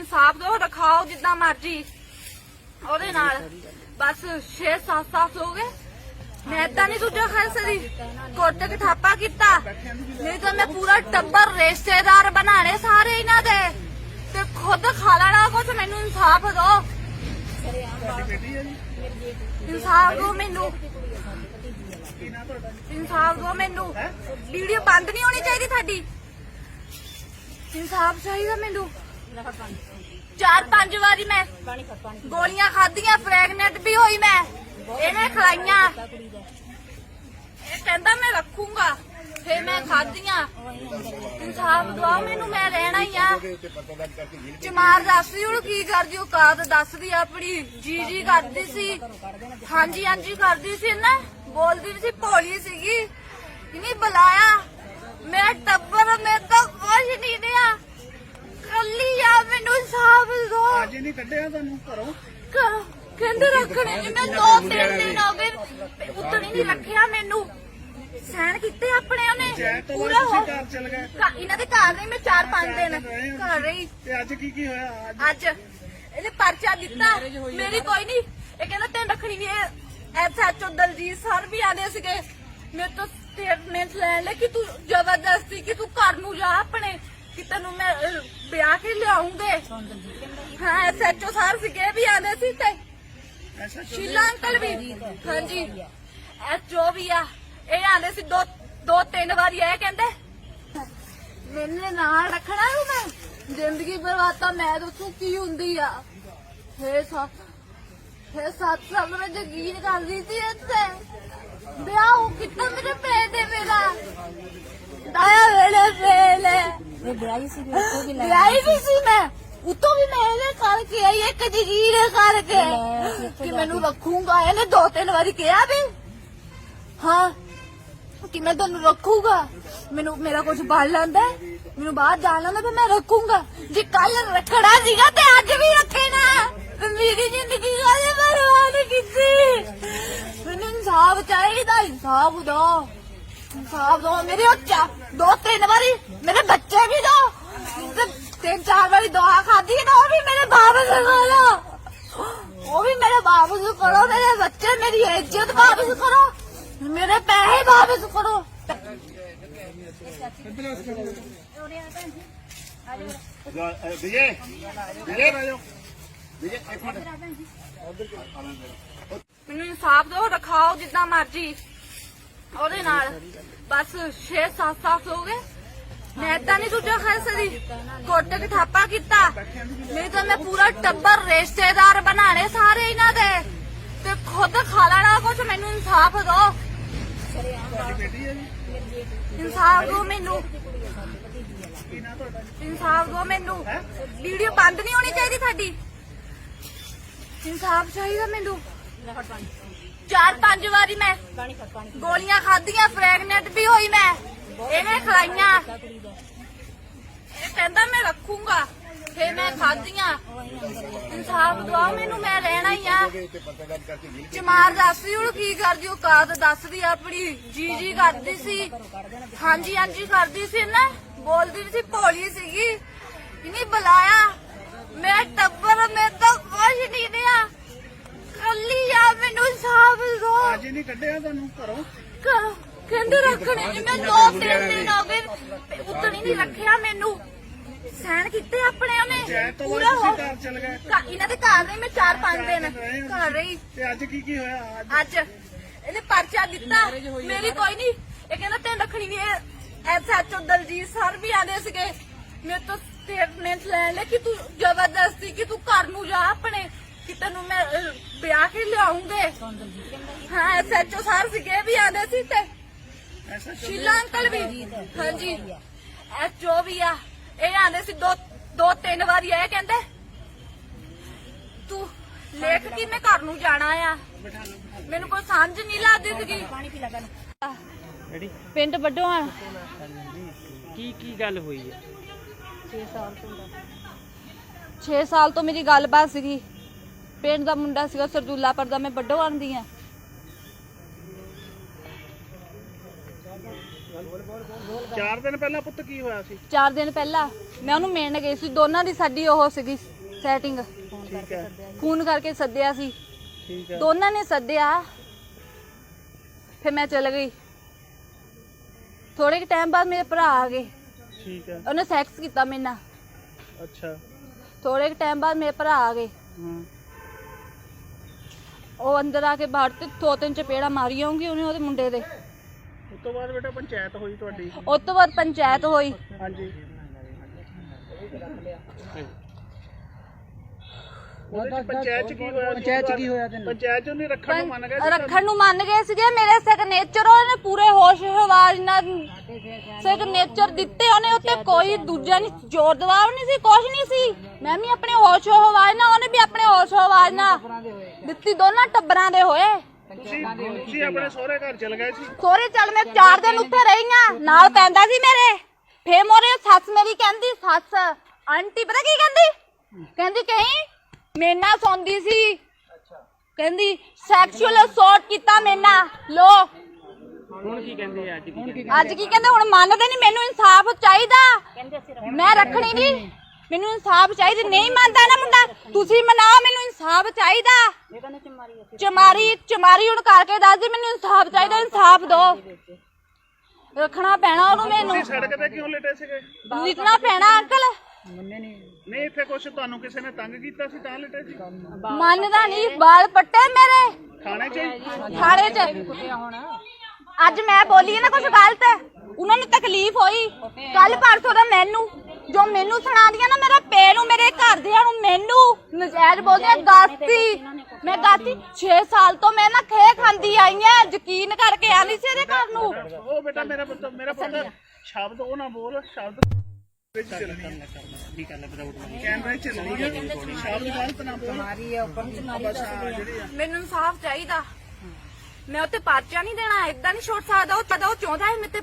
ਇਨਸਾਫ ਦਿਓ ਰਖਾਓ ਜਿੱਦਾਂ ਮਰਜ਼ੀ। ਉਹਦੇ ਨਾਲ ਬਸ 6-7 ਸਾਲ ਹੋ ਗਏ। ਮੈਂ ਤਾਂ ਨਹੀਂ ਦੂਜਾ ਖਾ ਸਕਦੀ ਕੋਟੇ ਤੇ ਠਾਪਾ ਕੀਤਾ। ਨਹੀਂ ਤਾਂ ਮੈਂ ਪੂਰਾ ਟੱਬਰ ਰਿਸ਼ਤੇਦਾਰ ਬਣਾਣੇ ਸਾਰੇ ਇਹਨਾਂ ਦੇ। ਤੇ ਖੁਦ ਖਾ ਲੈਣਾ ਕੁਝ ਮੈਨੂੰ ਇਨਸਾਫ ਦਿਓ। ਇਨਸਾਫ ਦਿਓ ਮੈਨੂੰ। ਇਨਸਾਫ ਦਿਓ ਮੈਨੂੰ। ਵੀਡੀਓ ਬੰਦ ਨਹੀਂ ਹੋਣੀ ਚਾਹੀਦੀ ਤੁਹਾਡੀ। ਇਨਸਾਫ ਚਾਹੀਦਾ ਮੈਨੂੰ। ਚਾਰ ਪੰਜ ਵਾਰੀ ਮੈਂ ਗੋਲੀਆਂ ਖਾਧੀਆਂ ਪ੍ਰੈਗਨੈਂਟ ਵੀ ਹੋਈ ਮੈਂ। ਇਹਨੇ ਖਲਾਈਆਂ। ਇਹ ਕਹਿੰਦਾ ਮੈਂ ਰੱਖੂੰਗਾ ਫੇ ਮੈਂ ਖਾਧੀਆਂ। ਇਨਸਾਫ ਦਵਾ, ਮੈਨੂੰ ਮੈਂ ਰਹਿਣਾ ਹੀ ਆ। ਚਮਾਰ ਦੱਸਦੀ ਹੁਣ ਕੀ ਕਰਦੀ ਔਕਾਤ ਦੱਸਦੀ ਆਪਣੀ। ਜੀ ਜੀ ਕਰਦੀ ਸੀ। ਹਾਂਜੀ ਹਾਂਜੀ ਕਰਦੀ ਸੀ ਨਾ। ਬੋਲਦੀ ਸੀ ਭੋਲੀ ਸੀਗੀ। ਇਹਨੇ ਬੁਲਾਇਆ ਮੈਂ ਟੱਬਰ ਮੈਂ ਤਾਂ ਕੁਝ ਨਹੀਂ ਦਿਆ ਕੱਲੀ ਆ ਮੈਨੂੰ ਇਨਸਾਫ ਅੱਜ ਨਹੀਂ ਕੱਢਿਆ ਤੁਹਾਨੂੰ ਘਰੋਂ। ਕਹਿੰਦੇ ਰੱਖਣੇ ਮੈਂ ਦੋ ਤਿੰਨ ਦਿਨ ਹੋ ਗਏ ਉੱਤਰ ਹੀ ਨਹੀਂ ਰੱਖਿਆ ਮੈਨੂੰ। ਸਹਿਣ ਕੀਤੇ ਆਪਣੇ ਉਹਨੇ। ਪੂਰਾ ਹੋ ਤੁਸੀਂ ਘਰ ਚਲ ਗਏ। ਇਹਨਾਂ ਦੇ ਘਰ ਨਹੀਂ ਮੈਂ ਚਾਰ ਪੰਜ ਦਿਨ ਘਰ ਰਹੀ ਤੇ ਅੱਜ ਕੀ ਕੀ ਹੋਇਆ? ਅੱਜ ਅੱਜ ਇਹਨੇ ਪਰਚਾ ਦਿੱਤਾ। ਮੇਰੀ ਕੋਈ ਨਹੀਂ। ਇਹ ਕਹਿੰਦਾ ਤੈਨੂੰ ਰੱਖਣੀ ਨਹੀਂ ਐਸਐਚਓ ਦਲਜੀਤ ਸਰ ਵੀ ਆਦੇ ਸੀਗੇ। ਮੇਰੇ ਤੋਂ ਸਟੇਟਮੈਂਟ ਲੈਣ ਲਈ ਕਿ ਤੂੰ ਜ਼ਬਰਦਸਤੀ ਕਿ ਤੂੰ ਘਰ ਨੂੰ ਜਾ ਆਪਣੇ। ਕਿ ਤੈਨੂੰ ਮੈਂ ਅਹ, ਵਿਆਹ ਕੇ ਲਿਆਉਂਗੇ। ਹਾਂ ਐਸਐਚਓ ਸਰ ਸੀਗੇ ਵੀ ਆਦੇ ਸੀ ਤੇ। ਸ਼ੀਲਾ ਅੰਕਲ ਵੀ। ਹਾਂਜੀ। ਐਚਓ ਵੀ ਆ। ਇਹ ਆਂਦੇ ਸੀ ਦੋ ਦੋ ਤਿੰਨ ਵਾਰੀ ਇਹ ਕਹਿੰਦੇ। ਮੈਨੇ ਨਾਲ ਰੱਖਣਾ ਨੂੰ ਮੈਂ। ਜ਼ਿੰਦਗੀ ਬਰਬਾਦ ਤਾਂ ਮੈਂ ਦੱਸੂ ਕੀ ਹੁੰਦੀ ਆ। ਫੇ ਸੱਤ ਸੀ ਇੱਥੇ। ਵਿਆਹ ਉਹ ਕਿੱਦਾਂ ਮੇਰੇ ਪੈ ਦੇ ਮੇਰਾ? ਦਾਇਆ ਵੇਲੇ ਵੇਲੇ। ਇਹ ਵਿਆਹੀ ਸੀ ਵੀ ਉੱਥੋਂ ਵੀ ਲੈ ਵਿਆਹੀ ਵੀ ਸੀ ਮੈਂ। ਉਤੋਂ ਵੀ ਮੈਂ ਇਹਨੇ ਕਰਕੇ ਆਈ ਇੱਕ ਜਗੀਰ ਕਰਕੇ। ਕਿ ਮੈਨੂੰ ਰੱਖੂਗਾ ਇਹਨੇ ਦੋ ਤਿੰਨ ਵਾਰੀ ਕਿਹਾ ਵੀ। ਹਾਂ ਕਿ ਮੈਂ ਤੁਹਾਨੂੰ ਰੱਖੂਗਾ। ਮੈਨੂੰ ਮੇਰਾ ਕੁਝ ਬਣ ਲੈਂਦਾ ਮੈਨੂੰ ਬਾਹਰ ਜਾਣ ਲੈਂਦਾ ਮੈਂ ਰੱਖੂਗਾ। ਜੇ ਕੱਲ ਰੱਖਣਾ ਸੀਗਾ ਤੇ ਮੇਰੀ ਜ਼ਿੰਦਗੀ ਕਾਹਦੇ ਬਰਬਾਦ ਕੀਤੀ ਮੈਨੂੰ ਇਨਸਾਫ ਚਾਹੀਦਾ ਇਨਸਾਫ ਦੋ ਇਨਸਾਫ ਦੋ ਮੇਰੇ ਉੱਚਾ ਦੋ ਤਿੰਨ ਵਾਰੀ ਮੇਰੇ ਬੱਚੇ ਵੀ ਦੋ ਤੇ ਤਿੰਨ ਚਾਰ ਵਾਰੀ ਦੁਆ ਖਾਦੀ ਨਾ ਉਹ ਵੀ ਮੇਰੇ ਵਾਪਸ ਕਰੋ ਉਹ ਵੀ ਮੇਰੇ ਵਾਪਸ ਕਰੋ ਮੇਰੇ ਬੱਚੇ ਮੇਰੀ ਇੱਜ਼ਤ ਵਾਪਸ ਕਰੋ ਮੇਰੇ ਪੈਸੇ ਵਾਪਸ ਕਰੋ ਵਿਜੇ ਵਿਜੇ ਮੈਨੂੰ ਇਨਸਾਫ ਦਿਓ, ਰਖਾਓ ਜਿੱਦਾਂ ਮਰਜ਼ੀ। ਉਹਦੇ ਨਾਲ ਬਸ 6-7 ਸਾਲ ਹੋ ਗਏ। ਮੈਂ ਤਾਂ ਨਹੀਂ ਦੂਜਾ ਖਾ ਸਕਦੀ ਕੋਟੇ ਤੇ ਠਾਪਾ ਕੀਤਾ। ਨਹੀਂ ਤਾਂ ਮੈਂ ਪੂਰਾ ਟੱਬਰ ਰਿਸ਼ਤੇਦਾਰ ਬਣਾਣੇ ਸਾਰੇ ਇਹਨਾਂ ਦੇ। ਤੇ ਖੁਦ ਖਾ ਲੈਣਾ ਕੁਝ ਮੈਨੂੰ ਇਨਸਾਫ ਦਿਓ। ਇਨਸਾਫ ਦਿਓ ਮੈਨੂੰ। ਇਨਸਾਫ ਦਿਓ ਮੈਨੂੰ। ਵੀਡੀਓ ਬੰਦ ਨਹੀਂ ਹੋਣੀ ਚਾਹੀਦੀ ਸਾਡੀ। ਇਨਸਾਫ ਚਾਹੀਦਾ ਮੈਨੂੰ? ਚਾਰ ਪੰਜ ਵਾਰੀ ਮੈਂ ਗੋਲੀਆਂ ਖਾਧੀਆਂ ਪ੍ਰੈਗਨੈਂਟ ਵੀ ਹੋਈ ਮੈਂ। ਇਹਨੇ ਖਲਾਈਆਂ। ਇਹ ਕਹਿੰਦਾ ਮੈਂ ਰੱਖੂੰਗਾ। ਫੇ ਮੈਂ ਖਾਧੀਆਂ। ਇਨਸਾਫ ਦਵਾਓ ਮੈਨੂੰ, ਮੈਂ ਰਹਿਣਾ ਹੀ ਆ। ਚਮਾਰ ਦੱਸਦੀ ਹੁਣ ਕੀ ਕਰਦੀ, ਉਹ ਕਾਦ ਦੱਸਦੀ ਆਪਣੀ। ਜੀ ਜੀ ਕਰਦੀ ਸੀ। ਹਾਂਜੀ ਹਾਂਜੀ ਕਰਦੀ ਸੀ ਨਾ। ਬੋਲਦੀ ਸੀ, ਭੋਲੀ ਸੀਗੀ। ਇਹਨੇ ਬੁਲਾਇਆ। ਮੈਂ ਟੱਬਰ ਮੈਂ ਤਾਂ ਕੁਝ ਨਹੀਂ ਦਿਆ ਕੱਲੀ ਆ ਮੈਨੂੰ ਇਨਸਾਫ ਦੋ ਅੱਜ ਨਹੀਂ ਕੱਢਿਆ ਤੁਹਾਨੂੰ ਘਰੋਂ? ਕਹਿੰਦੇ ਰੱਖਣੇ ਨਹੀਂ ਮੈਂ ਦੋ ਤਿੰਨ ਦਿਨ ਹੋ ਗਏ ਉੱਤਰ ਹੀ ਨਹੀਂ ਰੱਖਿਆ ਮੈਨੂੰ। ਸਹਿਣ ਕੀਤੇ ਆਪਣੇ ਉਹਨੇ ਪੂਰਾ ਹੋ। ਘਰ ਚਲ ਗਏ। ਘਰ- ਇਹਨਾਂ ਦੇ ਘਰ ਨਹੀਂ ਮੈਂ ਚਾਰ ਪੰਜ ਦਿਨ ਘਰ ਰਹੀ ਤੇ ਅੱਜ ਕੀ ਕੀ ਹੋਇਆ? ਅੱਜ ਅੱਜ ਇਹਨੇ ਪਰਚਾ ਦਿੱਤਾ। ਮੇਰੀ ਕੋਈ ਨਹੀਂ। ਇਹ ਕਹਿੰਦਾ ਤੈਨੂੰ ਰੱਖਣੀ ਨਹੀਂ ਐਸਐਚਓ ਦਲਜੀਤ ਸਰ ਵੀ ਆਦੇ ਸੀਗੇ। ਮੇਰੇ ਤੋਂ ਸਟੇਟਮੈਂਟ ਲੈਣ ਲਈ ਕਿ ਤੂੰ ਜ਼ਬਰਦਸਤੀ ਕਿ ਤੂੰ ਘਰ ਨੂੰ ਜਾ ਆਪਣੇ ਕਿ ਤੈਨੂੰ ਮੈਂ ਅਹ, ਵਿਆਹ ਕੇ ਲਿਆਉਂਗੇ। ਹਾਂ ਐਸਐਚਓ ਸਰ ਸੀਗੇ ਵੀ ਆਦੇ ਸੀ ਤੇ। ਸ਼ੀਲਾ ਅੰਕਲ ਵੀ। ਹਾਂਜੀ। ਐਚਓ ਵੀ ਆ। ਇਹ ਆਂਦੇ ਸੀ ਦੋ ਦੋ ਤਿੰਨ ਵਾਰੀ ਇਹ ਕਹਿੰਦੇ ਤੂੰ ਲੇਖ ਕਿਵੇਂ ਘਰ ਨੂੰ ਜਾਣਾ ਆ? ਮੈਨੂੰ ਕੋਈ ਸਮਝ ਨਹੀਂ ਲੱਗਦੀ ਸੀਗੀ। ਪਾਣੀ ਪੀ ਲੈ ਰੈਡੀ ਪਿੰਡ ਵੱਡੋਂ ਕੀ ਕੀ ਗੱਲ ਹੋਈ ਹੈ 6 ਸਾਲ ਤੋਂ 6 ਸਾਲ ਤੋਂ ਮੇਰੀ ਗੱਲਬਾਤ ਸੀਗੀ। ਪਿੰਡ ਦਾ ਮੁੰਡਾ ਸੀਗਾ ਸਰਦੂਲਾਪੁਰ ਦਾ ਮੈਂ ਵੱਡੋਂ ਆਂਦੀ ਆ। ਚਾਰ ਦਿਨ ਪਹਿਲਾਂ ਪੁੱਤ ਕੀ ਹੋਇਆ ਸੀ? 4 ਦਿਨ ਪਹਿਲਾਂ ਮੈਂ ਉਹਨੂੰ ਮਿਲਣ ਗਈ ਸੀ। ਦੋਨਾਂ ਦੀ ਸਾਡੀ ਉਹ ਸੀਗੀ ਸੈਟਿੰਗ ਠੀਕ ਹੈ। ਫੋਨ ਕਰਕੇ ਸੱਦਿਆ ਸੀ। ਠੀਕ ਹੈ। ਦੋਨਾਂ ਨੇ ਸੱਦਿਆ। ਫਿਰ ਮੈਂ ਚਲ ਗਈ। ਥੋੜੇ ਕਿ ਟਾਈਮ ਬਾਅਦ ਮੇਰੇ ਭਰਾ ਆ ਗਏ। ਠੀਕ ਹੈ। ਉਹਨੇ ਸੈਕਸ ਕੀਤਾ ਮੇਰੇ ਨਾਲ। ਅੱਛਾ। ਥੋੜੇ ਟਾਈਮ ਬਾਅਦ ਮੇਰੇ ਭਰਾ ਆ ਗਏ। ਹਾਂ। ਉਹ ਅੰਦਰ ਆ ਕੇ ਬਾਹਰ ਤੇ ਦੋ ਤਿੰਨ ਚਪੇੜਾ ਮਾਰੀ ਆਉਂਗੀ ਉਹਨੇ ਉਹਦੇ ਮੁੰਡੇ ਦੇ। ਉਸ ਤੋਂ ਬਾਅਦ ਬੇਟਾ ਪੰਚਾਇਤ ਹੋਈ ਤੁਹਾਡੀ? ਉਸ ਤੋਂ ਬਾਅਦ ਪੰਚਾਇਤ ਹੋਈ। ਹਾਂਜੀ। ਪੰਚਾਇਤ ਚ ਕੀ ਹੋਇਆ? ਪੰਚਾਇਤ ਚ ਕੀ ਹੋਇਆ ਤੈਨੂੰ? ਪੰਚਾਇਤ ਚ ਉਹਨੇ ਰੱਖਣ ਨੂੰ ਮੰਨ ਗਿਆ ਸੀ ਰੱਖਣ ਨੂੰ ਮੰਨ ਗਏ ਸੀਗੇ ਮੇਰੇ ਸਿਗਨੇਚਰ ਉਹਨੇ ਪੂਰੇ ਹੋਸ਼ ਹਵਾਸ ਨਾਲ ਸਿਗਨੇਚਰ ਦਿੱਤੇ ਉਹਨੇ ਉੱਤੇ ਕੋਈ ਦੂਜਾ ਨਹੀਂ ਜ਼ੋਰ ਦਬਾਅ ਨਹੀਂ ਸੀ ਕੁਛ ਨਹੀਂ ਸੀ। ਮੈਂ ਵੀ ਆਪਣੇ ਹੋਸ਼ ਹਵਾਸ ਨਾਲ ਉਹਨੇ ਵੀ ਆਪਣੇ ਹੋਸ਼ ਹਵਾਸ ਨਾਲ ਦਿੱਤੀ ਦੋਨਾਂ ਟੱਬਰਾਂ ਦੇ ਹੋਏ। ਤੁਸੀਂ ਤੁਸੀਂ ਆਪਣੇ ਸਹੁਰੇ ਘਰ ਚਲ ਗਏ ਸੀ? ਸੋਰੇ ਚੱਲ ਮੈਂ 4 ਦਿਨ ਉੱਥੇ ਰਹੀਆਂ ਨਾਲ ਪੈਂਦਾ ਸੀ ਮੇਰੇ। ਫੇ ਮੋਰੇ ਸੱਸ ਮੇਰੀ ਕਹਿੰਦੀ ਸੱਸ ਆਂਟੀ ਪਤਾ ਕੀ ਕਹਿੰਦੀ? ਕਹਿੰਦੀ ਕਹੀਂ ਮੇਰੇ ਨਾਲ ਸੌਂਦੀ ਸੀ। ਕਹਿੰਦੀ ਸੈਕਸ਼ੂਅਲ ਅਸੌਲਟ ਕੀਤਾ ਮੇਰੇ ਨਾਲ। ਲੋ। ਹੁਣ ਕੀ ਕਹਿੰਦੇ ਆ? ਅੱਜ ਕੀ ਕਹਿੰਦੇ ਅੱਜ ਕੀ ਕਹਿੰਦੇ? ਹੁਣ ਮੰਨਦੇ ਨਹੀਂ ਮੈਨੂੰ ਇਨਸਾਫ ਚਾਹੀਦਾ। ਮੈਂ ਰੱਖਣੀ ਨਹੀਂ ਮੈਨੂੰ ਇਨਸਾਫ ਚਾਹੀਦਾ। ਨਹੀਂ ਮੰਨਦਾ ਨਾ ਮੁੰਡਾ। ਤੁਸੀਂ ਮਨਾਓ ਮੈਨੂੰ ਇਨਸਾਫ ਚਾਹੀਦਾ। ਚਮਾਰੀ ਚਮਾਰੀ ਹੁਣ ਕਰਕੇ ਦੱਸਦੀ ਮੈਨੂੰ ਇਨਸਾਫ ਚਾਹੀਦਾ ਇਨਸਾਫ ਦੋ। ਰੱਖਣਾ ਪੈਣਾ ਉਹਨੂੰ ਮੈਨੂੰ। ਤੁਸੀਂ ਸੜਕ ਤੇ ਕਿਉਂ ਲੇਟੇ ਸੀਗੇ? ਲਿਟਣਾ ਪੈਣਾ ਅੰਕਲ। ਨਹੀਂ ਇੱਥੇ ਕੁਛ ਤੁਹਾਨੂੰ ਕਿਸੇ ਨੇ ਤੰਗ ਕੀਤਾ ਸੀ ਤਾਂ ਲੇਟੇ ਸੀ? ਮੰਨਦਾ ਨਹੀਂ ਬਾਲ ਪੱਟੇ ਮੇਰੇ। ਥਾਣੇ ਚ? ਹੀ? ਥਾਣੇ 'ਚ। ਅੱਜ ਮੈਂ ਬੋਲੀ ਨਾ ਕੁਝ ਗਲਤ। ਉਹਨਾਂ ਨੂੰ ਤਕਲੀਫ ਹੋਈ। ਕੱਲ ਪਰਸੋਂ ਦਾ ਮੈਨੂੰ। ਜੋ ਮੈਨੂੰ ਸੁਣਾਦੀਆਂ ਨਾ ਮੇਰੇ ਪੇ ਨੂੰ ਮੇਰੇ ਘਰਦਿਆਂ ਨੂੰ ਮੈਨੂੰ ਨਜਾਇਜ਼ ਬੋਲਦੀਆਂ ਗਾਤੀ। ਮੈਂ ਗਾਤੀ। 6 ਸਾਲ ਤੋਂ ਮੈਂ ਨਾ ਖੇ ਖਾਂਦੀ ਆਈ ਆ। ਯਕੀਨ ਕਰਕੇ ਆਨੀ ਸੀ ਇਹਦੇ ਘਰ ਨੂੰ। ਉਹ ਬੇਟਾ ਮੇਰਾ ਪੁੱਤ ਮੇਰਾ ਪੁੱਤ ਸ਼ਬਦ ਉਹ ਨਾ ਬੋਲ ਸ਼ਬਦ ਮੈਨੂੰ ਇਨਸਾਫ ਚਾਹੀਦਾ। ਮੈਂ ਉੱਤੇ ਪਰਚਾ ਨਹੀਂ ਦੇਣਾ ਇਦਾਂ ਨਹੀਂ ਛੋੜ ਸਕਦਾ, ਉਹ ਤਦਾ ਉਹ ਚਾਹੁੰਦਾ ਹੈ ਮੇਰੇ